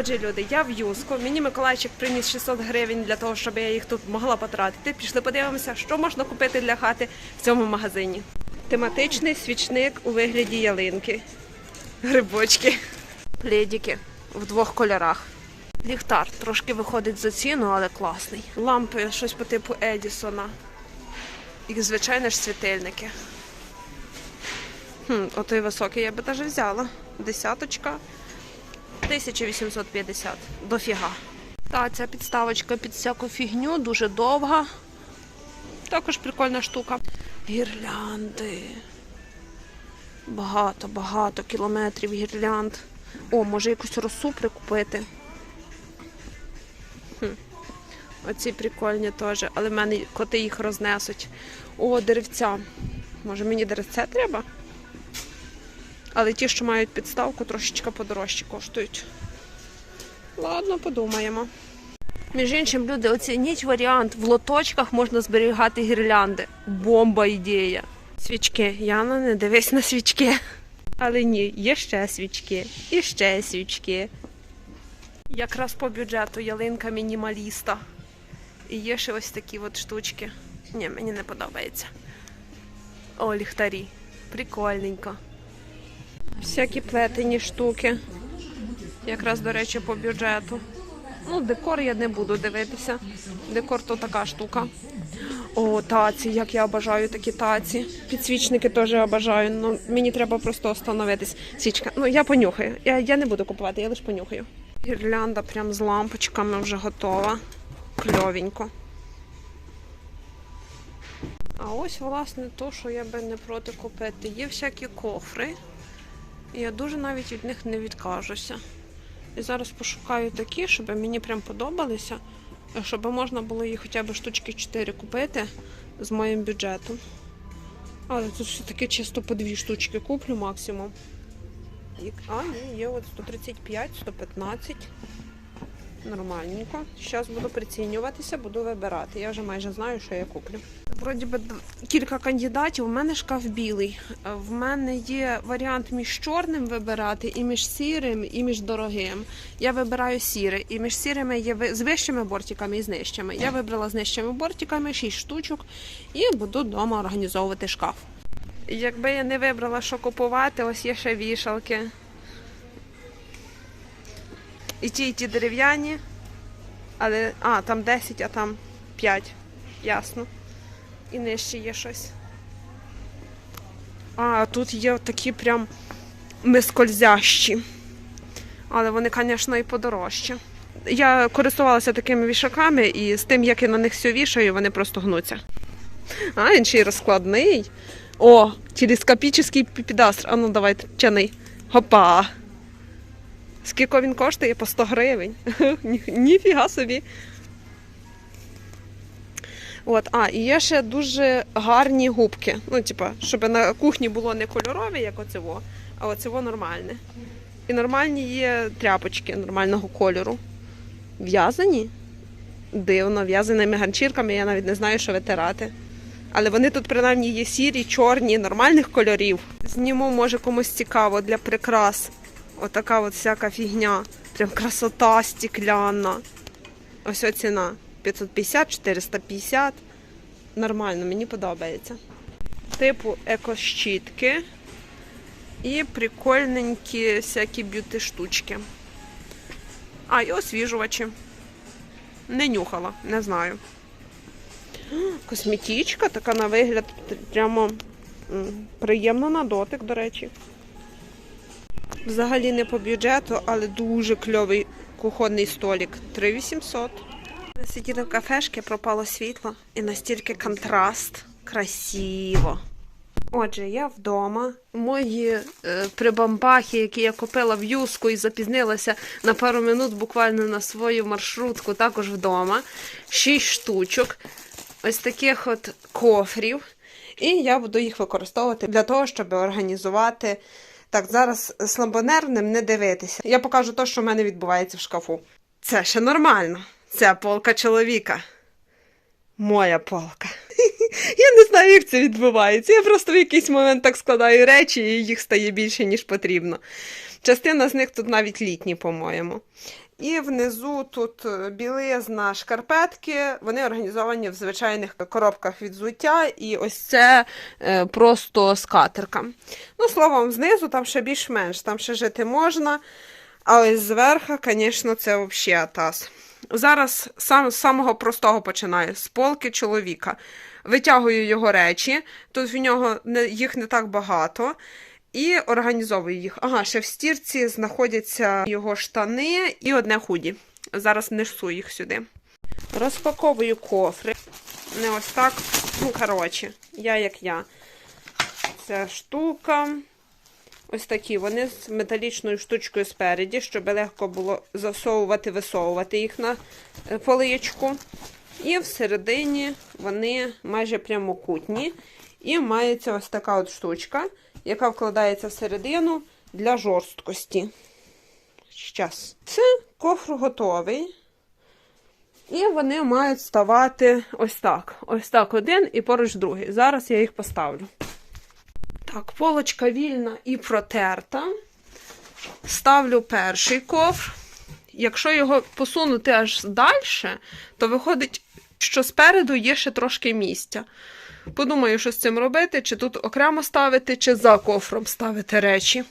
Отже, люди, я в Юску. Мені Миколайчик приніс 600 гривень для того, щоб я їх тут могла потратити. Пішли подивимося, що можна купити для хати в цьому магазині. Тематичний свічник у вигляді ялинки, грибочки, пледики в двох кольорах. Ліхтар трошки виходить за ціну, але класний. Лампи щось по типу Едісона. І, звичайно ж, світильники. Хм, отой високий я би теж взяла. Десяточка. 1850. Дофіга. Та ця підставочка під всяку фігню, дуже довга. Також прикольна штука. Гірлянди. Багато, багато кілометрів гірлянд. О, може якусь росу прикупити. Хм. Оці прикольні теж, але в мене коти їх рознесуть. О, деревця. Може мені деревце треба? Але ті, що мають підставку, трошечки подорожче коштують. Ладно, подумаємо. Між іншим, люди, оцініть варіант. В лоточках можна зберігати гірлянди. Бомба ідея. Свічки. Яна, не дивись на свічки. Але ні, є ще свічки. І ще свічки. Якраз по бюджету ялинка мінімаліста. І є ще ось такі от штучки. Ні, мені не подобається. О, ліхтарі. Прикольненько. Всякі плетені штуки. Якраз, до речі, по бюджету. Ну, декор я не буду дивитися. Декор то така штука. О, таці, як я обожаю такі таці. Підсвічники теж обожаю. Ну, мені треба просто остановитись. Свічка. Ну, я понюхаю. Я, я не буду купувати, я лише понюхаю. Гірлянда прям з лампочками вже готова. Кльовенько. А ось, власне, то, що я би не проти купити. Є всякі кофри. Я дуже навіть від них не відкажуся. І зараз пошукаю такі, щоб мені прям подобалися, щоб можна було їх хоча б штучки 4 купити з моїм бюджетом. Але тут все-таки чисто по дві штучки куплю максимум. А, ні, є от 135, 115. Нормальненько. Зараз буду прицінюватися, буду вибирати. Я вже майже знаю, що я куплю. Вроді би кілька кандидатів. У мене шкаф білий. Е, В мене є варіант між чорним вибирати, і між сірим, і між дорогим. Я вибираю сіре, і між сірими є з вищими бортиками і з нижчими. Я вибрала з нижчими бортиками 6 штучок і буду вдома організовувати шкаф. Якби я не вибрала, що купувати, ось є ще вішалки. І ті, і ті дерев'яні. Але. А, там 10, а там 5. Ясно. І нижче є щось. А, тут є такі прям мискользящі. Але вони, звісно, і подорожчі. Я користувалася такими вішаками, і з тим, як я на них все вішаю, вони просто гнуться. А, він ще й розкладний. О, телескопічний піпідастр. А ну давайте, тяни. Хопа. Скільки він коштує? По 100 гривень. Ніфіга собі. От, а, і є ще дуже гарні губки. Ну, типа, щоб на кухні було не кольорове, як оцево, а оцево нормальне. І нормальні є тряпочки нормального кольору. В'язані? Дивно, в'язаними ганчірками, я навіть не знаю, що витирати. Але вони тут принаймні є сірі, чорні, нормальних кольорів. Зніму, може, комусь цікаво для прикрас. Отака от всяка фігня. Прям красота стекляна. Ось о ціна. 550, 450. Нормально, мені подобається. Типу екощітки. І прикольненькі всякі б'юти штучки. А, і освіжувачі. Не нюхала, не знаю. Косметичка, така на вигляд прямо приємно на дотик, до речі. Взагалі не по бюджету, але дуже кльовий кухонний столик. 3800. Ми Сиділи в кафешці, пропало світло і настільки контраст. Красиво. Отже, я вдома. Мої е, прибамбахи, які я купила в юску і запізнилася на пару минут буквально на свою маршрутку, також вдома. Шість штучок. Ось таких от кофрів. І я буду їх використовувати для того, щоб організувати. Так, зараз слабонервним не дивитися. Я покажу те, що в мене відбувається в шкафу. Це ще нормально. Це полка чоловіка. Моя полка. Я не знаю, як це відбувається. Я просто в якийсь момент так складаю речі, і їх стає більше, ніж потрібно. Частина з них тут навіть літні, по-моєму. І внизу тут е, білизна, шкарпетки. Вони організовані в звичайних коробках від взуття, і ось це е, просто скатерка. Ну, словом, знизу там ще більш-менш, там ще жити можна. А ось зверху, звісно, це взагалі атас. Зараз сам, з самого простого починаю, з полки чоловіка. Витягую його речі, тут в нього не, їх не так багато. І організовую їх. Ага, ще в стірці знаходяться його штани і одне худі. Зараз несу їх сюди. Розпаковую кофри. Не ось так. Ну, коротше, я як я. Ця штука. Ось такі. Вони з металічною штучкою спереді, щоб легко було засовувати, висовувати їх на е, поличку. І всередині вони майже прямокутні. І мається ось така от штучка, яка вкладається всередину для жорсткості. Щас. Це кофр готовий. І вони мають ставати ось так. Ось так один і поруч другий. Зараз я їх поставлю. Так, полочка вільна і протерта. Ставлю перший кофр. Якщо його посунути аж далі, то виходить, що спереду є ще трошки місця. Подумаю, що з цим робити, чи тут окремо ставити, чи за кофром ставити речі.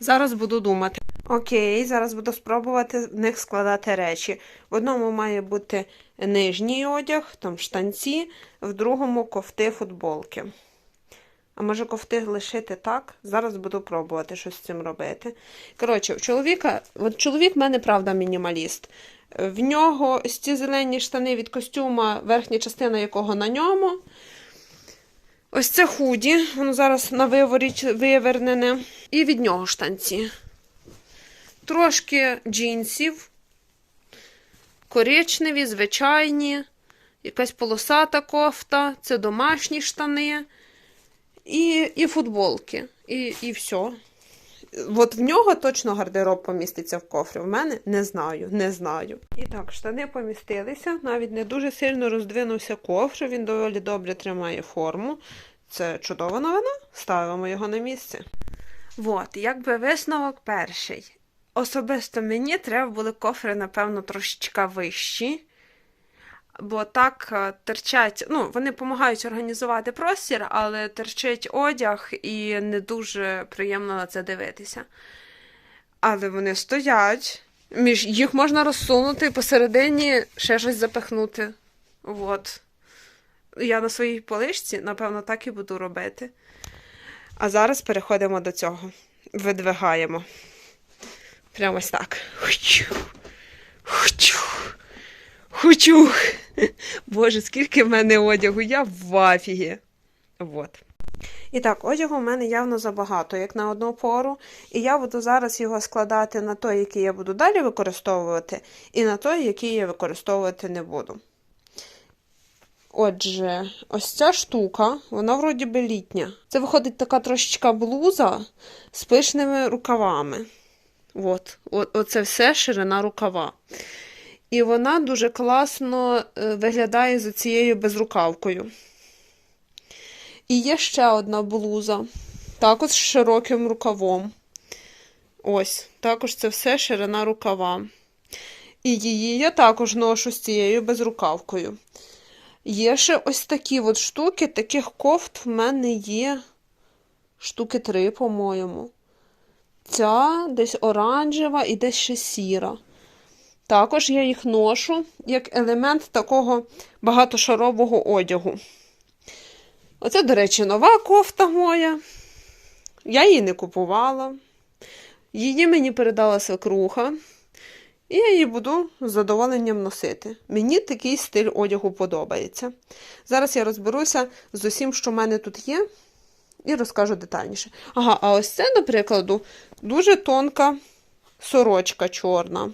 Зараз буду думати. Окей, зараз буду спробувати в них складати речі. В одному має бути нижній одяг, там штанці, в другому кофти футболки. А може кофти лишити так? Зараз буду пробувати щось з цим робити. Коротше, у чоловіка, от чоловік в мене правда мінімаліст. В нього ці зелені штани від костюма, верхня частина якого на ньому. Ось це худі, воно зараз на виворі вивернене. І від нього штанці. Трошки джинсів. Коричневі, звичайні, якась полосата кофта, це домашні штани і, і футболки. І, і все. От в нього точно гардероб поміститься в кофрі. В мене не знаю, не знаю. І так, штани помістилися, навіть не дуже сильно роздвинувся кофр, він доволі добре тримає форму. Це чудова новина. Ставимо його на місце. От, якби висновок перший. Особисто мені треба були кофри, напевно, трошечка вищі. Бо так е, терчать, ну, вони допомагають організувати простір, але терчить одяг і не дуже приємно на це дивитися. Але вони стоять, між їх можна розсунути і посередині ще щось запихнути. От. Я на своїй поличці, напевно, так і буду робити. А зараз переходимо до цього. Видвигаємо. Прямо ось так. Хучу. Хучу. Хучу. Боже, скільки в мене одягу, я в афігі. Вот. І так, одягу в мене явно забагато, як на одну пору. І я буду зараз його складати на той, який я буду далі використовувати, і на той, який я використовувати не буду. Отже, ось ця штука, вона вроді би літня. Це виходить така трошечка блуза з пишними рукавами. От, от, Оце все ширина рукава. І вона дуже класно е, виглядає за цією безрукавкою. І є ще одна блуза, також з широким рукавом. Ось, також це все ширина рукава. І її я також ношу з цією безрукавкою. Є ще ось такі от штуки, таких кофт в мене є штуки три, по-моєму. Ця десь оранжева і десь ще сіра. Також я їх ношу як елемент такого багатошарового одягу. Оце, до речі, нова кофта моя. Я її не купувала. Її мені передала свекруха. І я її буду з задоволенням носити. Мені такий стиль одягу подобається. Зараз я розберуся з усім, що в мене тут є, і розкажу детальніше. Ага, а ось це, до прикладу, дуже тонка сорочка чорна.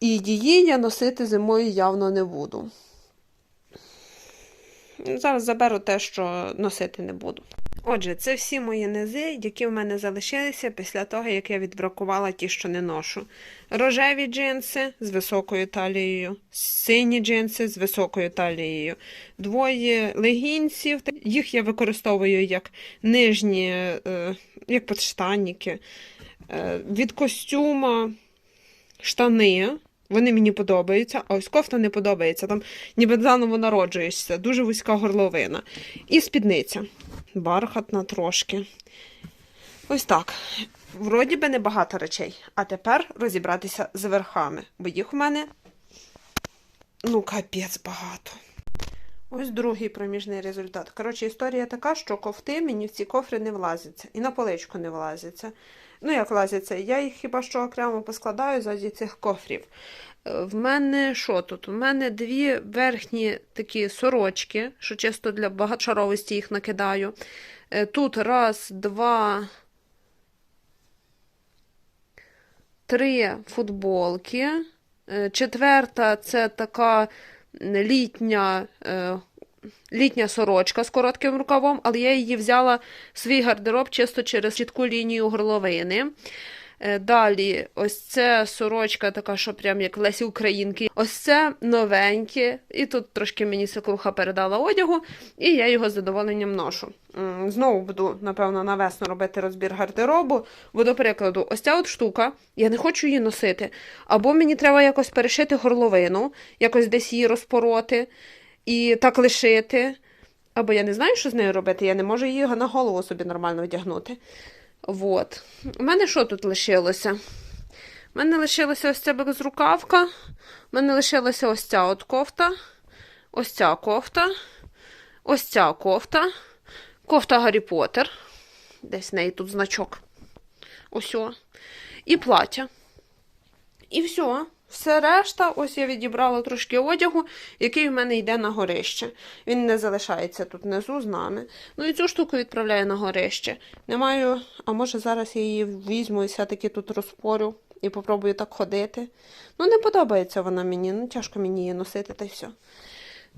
І її я носити зимою явно не буду. Зараз заберу те, що носити не буду. Отже, це всі мої низи, які в мене залишилися після того, як я відбракувала ті, що не ношу. Рожеві джинси з високою талією, сині джинси з високою талією, двоє легінців. Їх я використовую як нижні, е, як подштанники. Е, Від костюма штани. Вони мені подобаються, а ось кофта не подобається. Там ніби заново народжуєшся, дуже вузька горловина. І спідниця. Бархатна трошки. Ось так. Вроді би небагато речей. А тепер розібратися з верхами, бо їх у мене ну, капець багато. Ось другий проміжний результат. Коротше, історія така, що кофти мені в ці кофри не влазяться. І на поличку не влазяться. Ну, як влазяться, я їх хіба що окремо поскладаю заді цих кофрів. Е, В мене що тут? У мене дві верхні такі сорочки, що чисто для багатшаровості їх накидаю. Е, Тут раз, два, три футболки. Е, Четверта це така літня, літня сорочка з коротким рукавом, але я її взяла в свій гардероб чисто через чітку лінію горловини. Е, Далі, ось це сорочка, така, що прям як Лесі Українки. Ось це новеньке. І тут трошки мені свекруха передала одягу, і я його з задоволенням ношу. Знову буду, напевно, на весну робити розбір гардеробу. Бо, до прикладу, ось ця от штука, я не хочу її носити. Або мені треба якось перешити горловину, якось десь її розпороти і так лишити. Або я не знаю, що з нею робити, я не можу її на голову собі нормально одягнути. Вот. У мене що тут лишилося? У мене лишилася ось ця безрукавка. У мене лишилася ось ця от кофта. Ось ця кофта. Ось ця кофта. Кофта Гаррі Поттер. Десь в неї тут значок. Ось. І плаття. І все. Все решта, ось я відібрала трошки одягу, який в мене йде на горище. Він не залишається тут внизу з нами. Ну і цю штуку відправляю на горище. Не маю, а може зараз я її візьму і все-таки тут розпорю і попробую так ходити. Ну, не подобається вона мені, ну тяжко мені її носити та й все.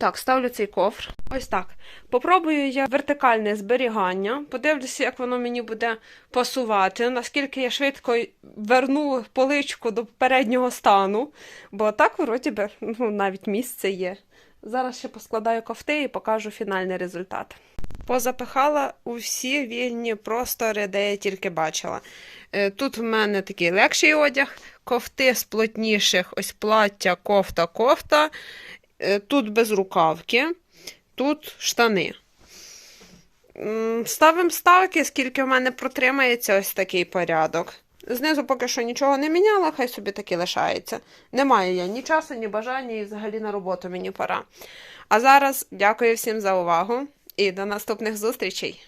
Так, ставлю цей кофр. Ось так. Попробую я вертикальне зберігання. Подивлюся, як воно мені буде пасувати, наскільки я швидко верну поличку до переднього стану. Бо так, вроді би, ну, навіть місце є. Зараз ще поскладаю кофти і покажу фінальний результат. Позапихала у всі вільні простори, де я тільки бачила. Е, Тут в мене такий легший одяг, кофти з плотніших, ось плаття, кофта, кофта. Е, Тут без рукавки, тут штани. Ставимо ставки, скільки в мене протримається ось такий порядок. Знизу поки що нічого не міняла, хай собі таки лишається. Немає я ні часу, ні бажання, і взагалі на роботу мені пора. А зараз дякую всім за увагу і до наступних зустрічей!